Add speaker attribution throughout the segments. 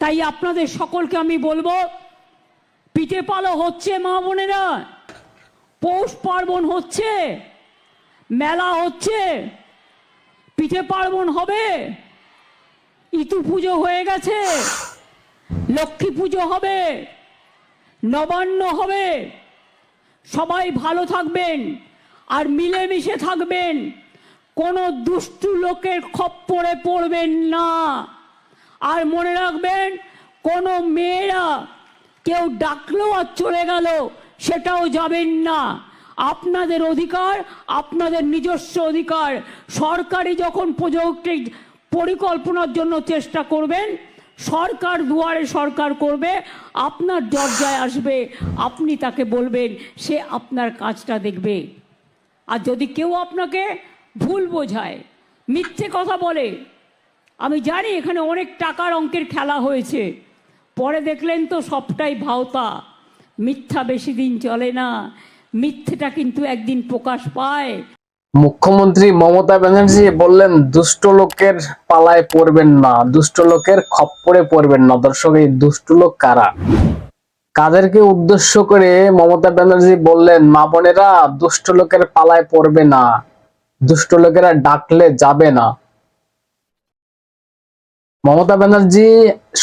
Speaker 1: তাই আপনাদের সকলকে আমি বলব, পিঠে পালো হচ্ছে, মা বোনেরা। পৌষ পার্বণ হচ্ছে, মেলা হচ্ছে, পিঠে পার্বণ হবে, ইতু পুজো হয়ে গেছে, লক্ষ্মী পুজো হবে, নবান্ন হবে। সবাই ভালো থাকবেন আর মিলেমিশে থাকবেন। কোনো দুষ্টু লোকের খপ্পরে পড়বেন না। আর মনে রাখবেন, কোনো মেয়েরা কেউ ডাকলো আর চলে গেল, সেটাও যাবেন না। আপনাদের অধিকার, আপনাদের নিজস্ব অধিকার। সরকারি যখন প্রজেক্টের পরিকল্পনার জন্য চেষ্টা করবেন, সরকার দুয়ারে সরকার করবে, আপনার দরজায় আসবে, আপনি তাকে বলবেন, সে আপনার কাজটা দেখবে। আর যদি কেউ আপনাকে ভুল বোঝায়, মিথ্যে কথা বলে আমি জানি এখানে অনেক টাকার অঙ্কের খেলা হয়েছে। পরে দেখলেন তো সবটাই ভাওতা। মিথ্যা বেশি দিন চলে না। মিথ্যেটা কিন্তু একদিন প্রকাশ পায়।
Speaker 2: মুখ্যমন্ত্রী মমতা ব্যানার্জি বললেন, দুষ্ট লোকের পালায় পড়বেন না। দুষ্ট লোকের খপ্পরে পড়বেন না। দর্শক, এই দুষ্ট লোক কারা? কাদেরকে উদ্দেশ্য করে মমতা ব্যানার্জি বললেন, মা বোনেরা, দুষ্ট লোকের পালায় পড়বে না। দুষ্ট লোকেরা ডাকলে যাবে না। মমতা ব্যানার্জি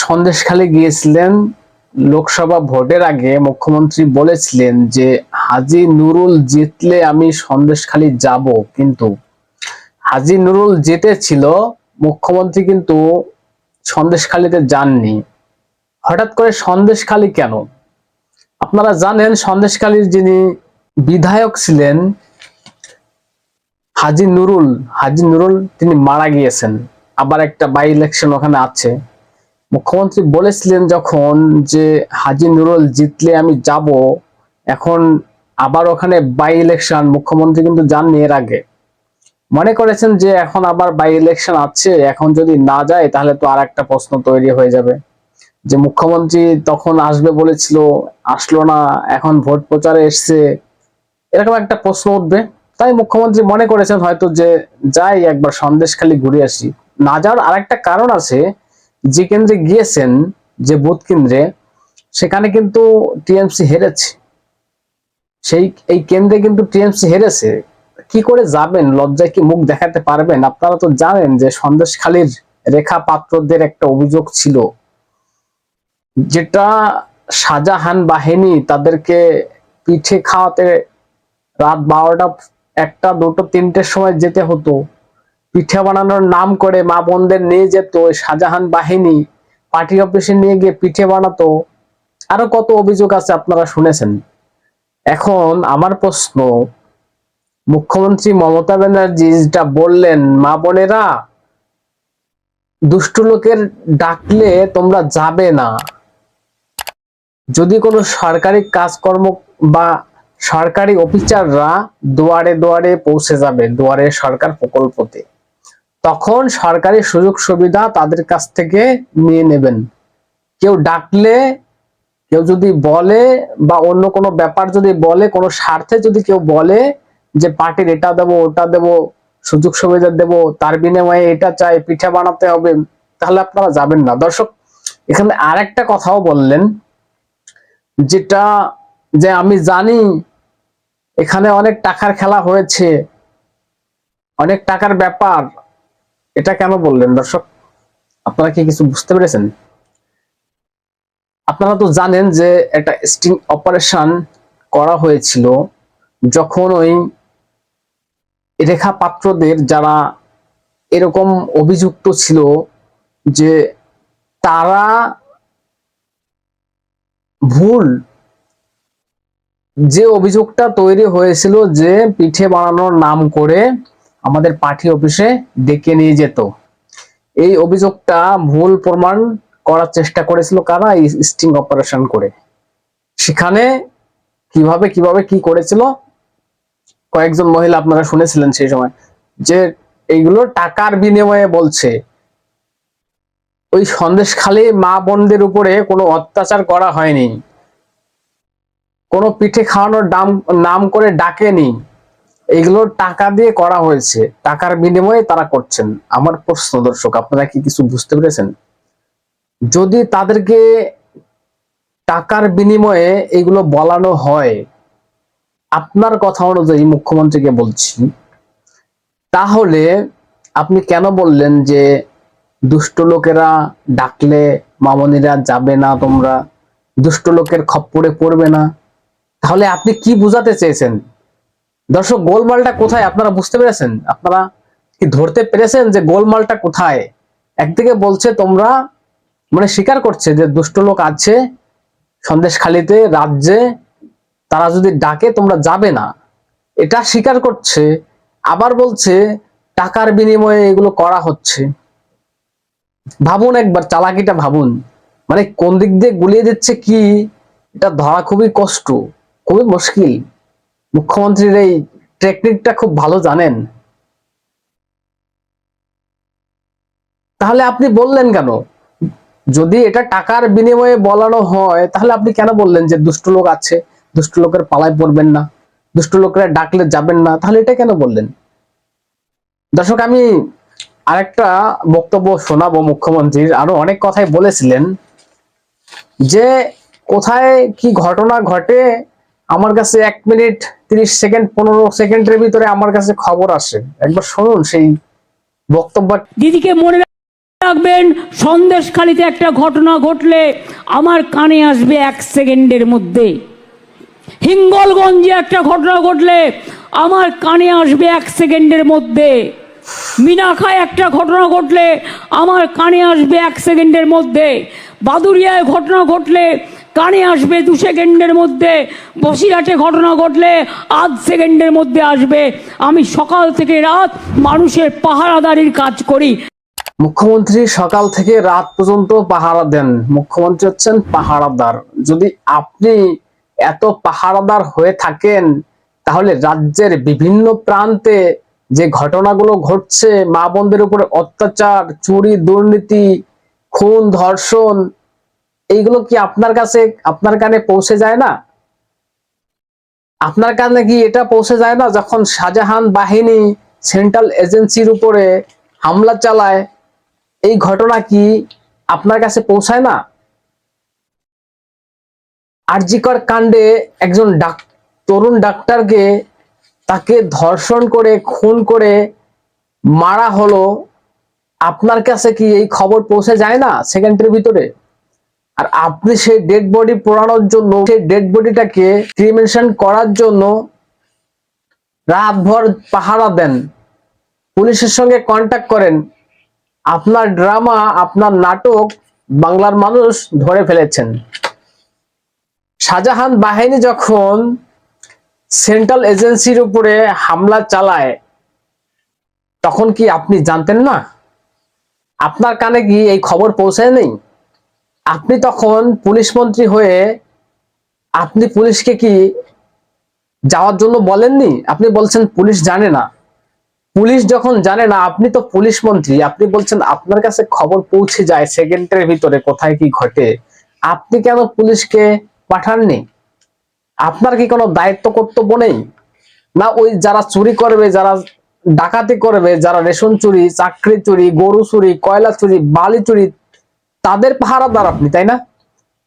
Speaker 2: সন্দেশখালী গিয়েছিলেন লোকসভা ভোটের আগে। মুখ্যমন্ত্রী বলেছিলেন যে, হাজি নুরুল জিতলে আমি সন্দেশখালী যাব, কিন্তু হাজি নুরুল জিতেছিল, মুখ্যমন্ত্রী কিন্তু সন্দেশখালীতে যাননি। হঠাৎ করে সন্দেশখালী কেন? আপনারা জানেন, সন্দেশখালীর যিনি বিধায়ক ছিলেন হাজি নুরুল হাজি নুরুল তিনি মারা গিয়েছেন। আবার একটা বাই ইলেকশন ওখানে আছে। মুখ্যমন্ত্রী বলেছিলেন যখন যে হাজি নুরুল জিতলে আমি যাব, এখন আবার ওখানে বাই ইলেকশন মুখ্যমন্ত্রী কিন্তু যাননি এর আগে। মনে করেছেন যে এখন আবার বাই ইলেকশন আছে, এখন যদি না যায় তাহলে তো আর একটা প্রশ্ন তৈরি হয়ে যাবে। যে মুখ্যমন্ত্রী তখন আসবে বলেছিল, আসলো না, এখন ভোট প্রচারে এসছে। এরকম একটা প্রশ্ন উঠবে। তাই মুখ্যমন্ত্রী মনে করেছেন হয়তো যে, যাই একবার সন্দেশখালি ঘুরে আসি। না যাওয়ার আরেকটা কারণ আছে, যে কেন্দ্রে গিয়েছেন যে বুথ কেন্দ্রে, সেখানে কিন্তু টিএমসি হেরেছে। সেই, এই কেন্দ্রে কিন্তু টিএমসি হেরেছে। কি করে যাবেন? লজ্জায় কি মুখ দেখাতে পারবেন? আপনারা তো জানেন যে সন্দেশখালীর রেখা পাত্রদের একটা অভিযোগ ছিল, যেটা শাহজাহান বাহিনী তাদেরকে পিঠে খাওয়াতে রাত বারোটা, একটা, দুটো, তিনটের সময় যেতে হতো। পিঠে বানানোর নাম করে মা বোনদের নিয়ে যেত শাহজাহান বাহিনী। পার্টি অফিসে নিয়ে গিয়ে পিঠে বানাতো। আরও কত অভিযোগ আছে আপনারা শুনেছেন? এখন আমার প্রশ্ন, মুখ্যমন্ত্রী মমতা ব্যানার্জি যেটা বললেন, মা বোনেরা, দুষ্ট লোকের ডাকলে তোমরা যাবে না। যদি কোনো সরকারি কাজকর্ম বা সরকারি অফিসাররা দুয়ারে দুয়ারে পৌঁছে যাবে, দুয়ারে সরকার প্রকল্পতে। তখন সরকারি সুযোগ সুবিধা তাদের কাছ থেকে নিয়ে নেবেন। কেউ ডাকলে, কেউ যদি বলে বা অন্য কোনো ব্যাপার যদি বলে, কোনো স্বার্থে যদি কেউ বলে যে পার্টির এটা দেবো, ওটা দেবো, সুযোগ সুবিধা দেবো, তার বিনিময়ে এটা চাই, পিঠা বানাতে হবে, তাহলে আপনারা যাবেন না। দর্শক, এখানে আর একটা কথাও বললেন, যেটা যে আমি জানি এখানে অনেক টাকার খেলা হয়েছে, অনেক টাকার ব্যাপার এটা কেন বললেন, দর্শক? আপনারা কি কিছু বুঝতে পেরেছেন? আপনারা তো জানেন যে একটা স্টিং অপারেশন করা হয়েছিল যখন ওই রেখা পাত্রদের যারা এরকম অভিযুক্ত ছিল যে তারা ভুল যে অভিযোগটা তৈরি হয়েছিল যে পিঠে বানানোর নাম করে আমাদের পার্টি অফিসে ডেকে নিয়ে যেত। এই অভিযোগটা ভুল প্রমাণ করার চেষ্টা করেছিল কারা? এই স্টিং অপারেশন করে। সেখানে কীভাবে কীভাবে, কি করেছিল? কয়েকজন মহিলা আপনারা শুনেছিলেন সেই সময় যে এইগুলো টাকার বিনিময়ে বলছে। ওই সন্দেশখালী মা বোনদের উপরে কোনো অত্যাচার করা হয়নি। কোনো পিঠে খাওয়ানোর নাম নাম করে ডাকেনি। এগুলো টাকা দিয়ে করা হয়েছে, টাকার বিনিময়ে তারা করছেন। আমার প্রশ্ন, দর্শক, আপনারা কি কিছু বুঝতে পেরেছেন? যদি তাদেরকে টাকার বিনিময়ে এগুলো বলানো হয়, আপনার কথা অনুযায়ী মুখ্যমন্ত্রীকে বলছি, তাহলে আপনি কেন বললেন যে দুষ্ট লোকেরা ডাকলে মামনিরা যাবে না তোমরা, দুষ্ট লোকের খপ্পরে পড়বে না? তাহলে আপনি কি বুঝাতে চেয়েছেন? দর্শক গোলমালটা কোথায়? আপনারা বুঝতে পেরেছেন? আপনারা কি ধরতে পেরেছেন যে গোলমালটা কোথায়? একদিকে বলছে তোমরা মানে স্বীকার করছে যে দুষ্ট লোক আছে সন্দেশখালিতে, রাজ্যে, তারা যদি ডাকে তোমরা যাবে না। এটা স্বীকার করছে, আবার বলছে টাকার বিনিময়ে এগুলো করা হচ্ছে। ভাবুন একবার, চালাকিটা ভাবুন। মানে কোন দিক দিয়ে গুলিয়ে দিচ্ছে কি, এটা ধরা খুবই কষ্ট, খুবই মুশকিল। মুখ্যমন্ত্রীর এই টেকনিকটা খুব ভালো জানেন। তাহলে আপনি বললেন কেন? যদি এটা টাকার বিনিময়ে বলানো হয়, তাহলে আপনি কেন বললেন যে দুষ্ট লোক আছে? দুষ্ট লোকের পালায় পড়বেন না। দুষ্ট লোকেরা ডাকলে যাবেন না। তাহলে এটা কেন বললেন? দর্শক, আমি আরেকটা বক্তব্য শোনাবো মুখ্যমন্ত্রীর। আরও অনেক কথাই বলেছিলেন যে কোথায় কি ঘটনা ঘটে, আমার কাছে এক মিনিট তিরিশ সেকেন্ড, পনেরো সেকেন্ডের ভিতরে আমার কাছে খবর আসে। একবার শুনুন সেই বক্তব্য।
Speaker 1: দিদিকে মনে রাখবেন, সন্দেশখালিতে একটা ঘটনা ঘটলে আমার কানে আসবে এক সেকেন্ডের মধ্যে। হিঙ্গলগঞ্জে একটা ঘটনা ঘটলে আমার কানে আসবে এক সেকেন্ডের মধ্যে। মিনাখায় একটা ঘটনা ঘটলে আমার কানে আসবে এক সেকেন্ডের মধ্যে। বাদুরিয়ায় ঘটনা ঘটলে কানে আসবে দু সেকেন্ডের মধ্যে। বসিরহাটে ঘটনা ঘটলে আধ সেকেন্ডের মধ্যে আসবে। আমি সকাল থেকে রাত মানুষের পাহারাদারির কাজ করি।
Speaker 2: মুখ্যমন্ত্রী সকাল থেকে রাত পর্যন্ত পাহারা দেন। মুখ্যমন্ত্রী হচ্ছেন পাহারাদার। যদি আপনি এত পাহারাদার হয়ে থাকেন, তাহলে রাজ্যের বিভিন্ন প্রান্তে যে ঘটনাগুলো ঘটছে, মা বোনদের উপরে অত্যাচার, চুরি, দুর্নীতি, খুন, ধর্ষণ এইগুলো কি আপনার কাছে, আপনার কানে পৌঁছে যায় না? আপনার কানে কি এটা পৌঁছে যায় না যখন শাহজাহান বাহিনী সেন্ট্রাল এজেন্সির উপরে হামলা চালায়? এই ঘটনা কি আপনার কাছে পৌঁছায় না? আরজিকর কাণ্ডে একজন ডাক, তরুণ ডাক্তারকে তাকে ধর্ষণ করে, খুন করে মারা হলো। আপনার কাছে কি এই খবর পৌঁছে যায় না সেকেন্ডের ভিতরে? আর আপনি সেই ডেড বডি পোড়ানোর জন্য, সেই ডেড বডিটাকে ক্রিমেশন করার জন্য রাতভর পাহারা দেন। পুলিশের সঙ্গে কন্ট্যাক্ট করেন। আপনার ড্রামা আপনার নাটক বাংলার মানুষ ধরে ফেলেছেন। শাহজাহান বাহিনী যখন সেন্ট্রাল এজেন্সির উপরে হামলা চালায়, তখন কি আপনি জানতেন না? আপনার কানে কি এই খবর পৌঁছায় নেই? আপনি তখন পুলিশ মন্ত্রী হয়ে আপনি পুলিশকে কি যাওয়ার জন্য বলেননি? আপনি বলছেন পুলিশ জানে না। পুলিশ যখন জানে না, আপনি তো পুলিশ মন্ত্রী। আপনি বলছেন, আপনার কাছে খবর পৌঁছে যায় সেকেন্ডের ভিতরে কোথায় কি ঘটে? আপনি কেন পুলিশকে পাঠাননি? আপনার কি কোনো দায়িত্ব, কর্তব্য নেই? না, ওই যারা চুরি করবে, যারা ডাকাতি করবে, যারা রেশন চুরি, চাকরি চুরি, গরু চুরি, কয়লা চুরি, বালি চুরি তাদের পাহারাদার আপনি, তাই না?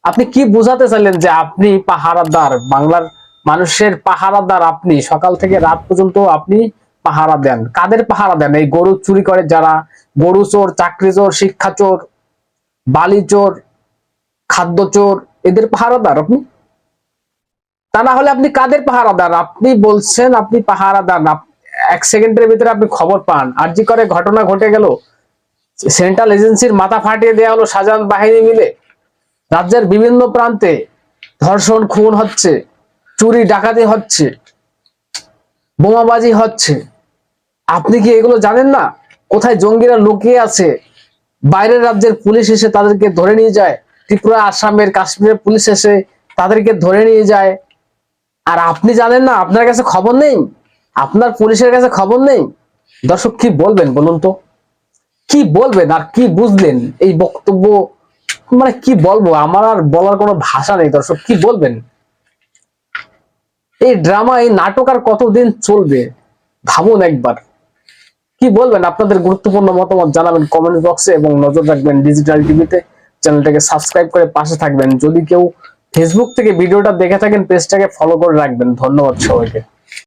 Speaker 2: আপনি কি বোঝাতে চাইলেন যে আপনি পাহারাদার? বাংলার মানুষের পাহারাদার আপনি, সকাল থেকে রাত পর্যন্ত আপনি পাহারা দেন। কাদের পাহারা দেন? এই গরু চুরি করে যারা, গরু চোর, চাকরি চোর, শিক্ষা চোর, বালি চোর, খাদ্য চোর, এদের পাহারাদার আপনি? তা না হলে আপনি কাদের পাহারাদার? আপনি বলছেন আপনি পাহারাদার। এক সেকেন্ডের ভিতরে আপনি খবর পান। আর জি করে ঘটনা ঘটে গেল সেন্ট্রাল এজেন্সির মাথা ফাটিয়ে দেওয়া হলো সাজান বাহিনী মিলে। রাজ্যের বিভিন্ন প্রান্তে ধর্ষণ, খুন হচ্ছে, চুরি, ডাকাতি হচ্ছে, বোমাবাজি হচ্ছে। আপনি কি এগুলো জানেন না? কোথায় জঙ্গিরা লুকিয়ে আছে? বাইরের রাজ্যের পুলিশ এসে তাদেরকে ধরে নিয়ে যায়। ত্রিপুরা, আসামের, কাশ্মীরের পুলিশ এসে তাদেরকে ধরে নিয়ে যায়। আর আপনি জানেন না? আপনার কাছে খবর নেই? আপনার পুলিশের কাছে খবর নেই? দর্শক কি বলবেন বলুন তো? কি বলবেন আর কি বুঝলেন? এই বক্তব্য মানে কি বলব? আমার আর বলার কোনো ভাষা নেই দর্শক, কি বলবেন? এই ড্রামা এই নাটক আর কতদিন চলবে? ভাবুন একবার। কি বলবেন? আপনাদের গুরুত্বপূর্ণ মতামত জানাবেন কমেন্ট বক্সে এবং নজর রাখবেন ডিজিটাল টিভিতে চ্যানেলটাকে সাবস্ক্রাইব করে পাশে থাকবেন। যদি কেউ ফেসবুক থেকে ভিডিওটা দেখে থাকেন পেজটাকে ফলো করে রাখবেন। ধন্যবাদ সবাইকে।